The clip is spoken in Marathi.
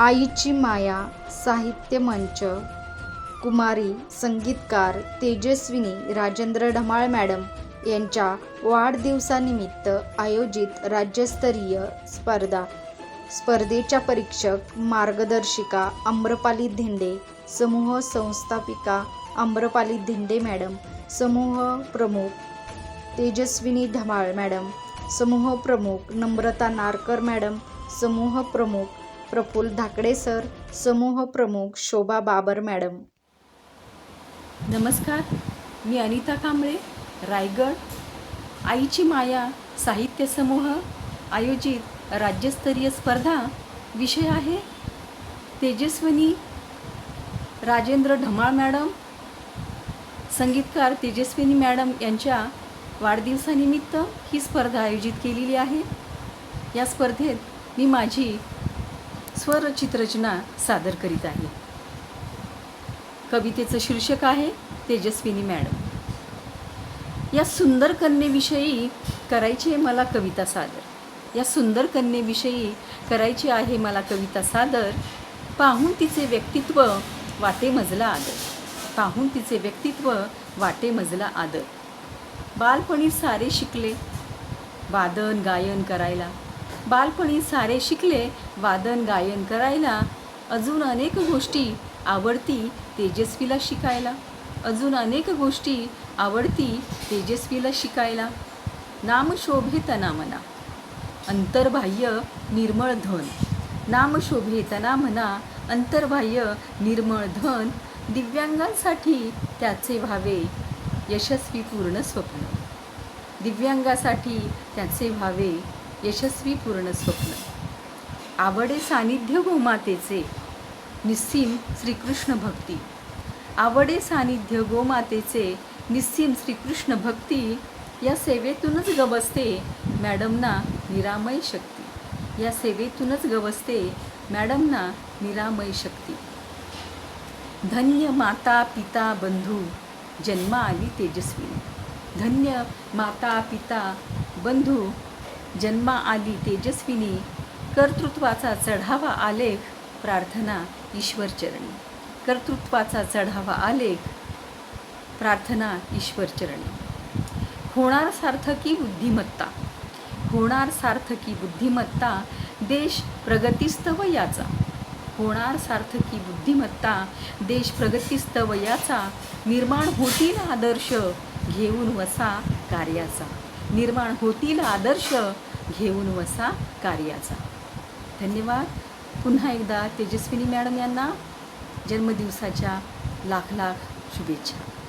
आईची माया साहित्य मंच कुमारी संगीतकार तेजस्विनी राजेंद्र ढमाळ मॅडम यांच्या वाढदिवसानिमित्त आयोजित राज्यस्तरीय स्पर्धा. स्पर्धेच्या परीक्षक मार्गदर्शिका आम्रपाली धिंडे समूह संस्थापिका आम्रपाली धिंडे मॅडम समूह प्रमुख तेजस्विनी ढमाळ मॅडम समूह प्रमुख नम्रता नारकर मॅडम समूह प्रमुख प्रफुल्ल धाकडे सर समूह प्रमुख शोभा बाबर मॅडम. नमस्कार मी अनिता कांबळे रायगड. आईची माया साहित्य समूह आयोजित राज्यस्तरीय स्पर्धा विषय आहे तेजस्विनी राजेंद्र ढमाळ मॅडम संगीतकार तेजस्विनी मॅडम यांच्या वाढदिवसानिमित्त ही स्पर्धा आयोजित केलेली आहे. या स्पर्धेत मी माझी स्वरचित्ररचना सादर करीत आहे. कवितेचं शीर्षक आहे तेजस्विनी मॅडम. या सुंदर कन्येविषयी करायची आहे मला कविता सादर. या सुंदर कन्येविषयी करायची आहे मला कविता सादर. पाहून तिचे व्यक्तित्व वाटे मजला आदर. पाहून तिचे व्यक्तित्व वाटे मजला आदर. बालपणी सारे शिकले. वादन गायन करायला. बालपणी सारे शिकले वादन गायन करायला. अजून अनेक गोष्टी आवडती तेजस्वीला शिकायला. अजून अनेक गोष्टी आवडती तेजस्वीला शिकायला. नाम शोभेतना म्हणा अंतर्बाह्य निर्मळ धन. नाम शोभेतना म्हणा अंतर्बाह्य निर्मळ धन. दिव्यांगांसाठी त्याचे व्हावे यशस्वी पूर्ण स्वप्न. दिव्यांगासाठी त्याचे व्हावे यशस्वी पूर्ण स्वप्न. आवडे सानिध्य गोमातेचे निस्सीम श्रीकृष्ण भक्ती. आवडे सानिध्य गोमातेचे निस्सीम श्रीकृष्ण भक्ती या सेवेतूनच गवसते मॅडमना निरामय शक्ती. या सेवेतूनच गवसते मॅडमना निरामय शक्ती. धन्य माता पिता बंधू जन्मा आली तेजस्वी. धन्य माता पिता बंधू जन्मा आली तेजस्विनी कर्तृत्वाचा चढावा आलेख प्रार्थना ईश्वरचरणी कर्तृत्वाचा चढावा आलेख प्रार्थना ईश्वरचरणी होणार सार्थकी बुद्धिमत्ता? होणार सार्थकी बुद्धिमत्ता देश प्रगतीस्तव याचा. होणार सार्थकी बुद्धिमत्ता देश प्रगतीस्तव याचा. निर्माण होतील आदर्श घेऊन वसा कार्याचा. निर्माण होतील आदर्श घेऊन वसा कार्याचा. धन्यवाद. पुन्हा एकदा तेजस्विनी मॅडम यांना जन्मदिवसाच्या लाख लाख शुभेच्छा.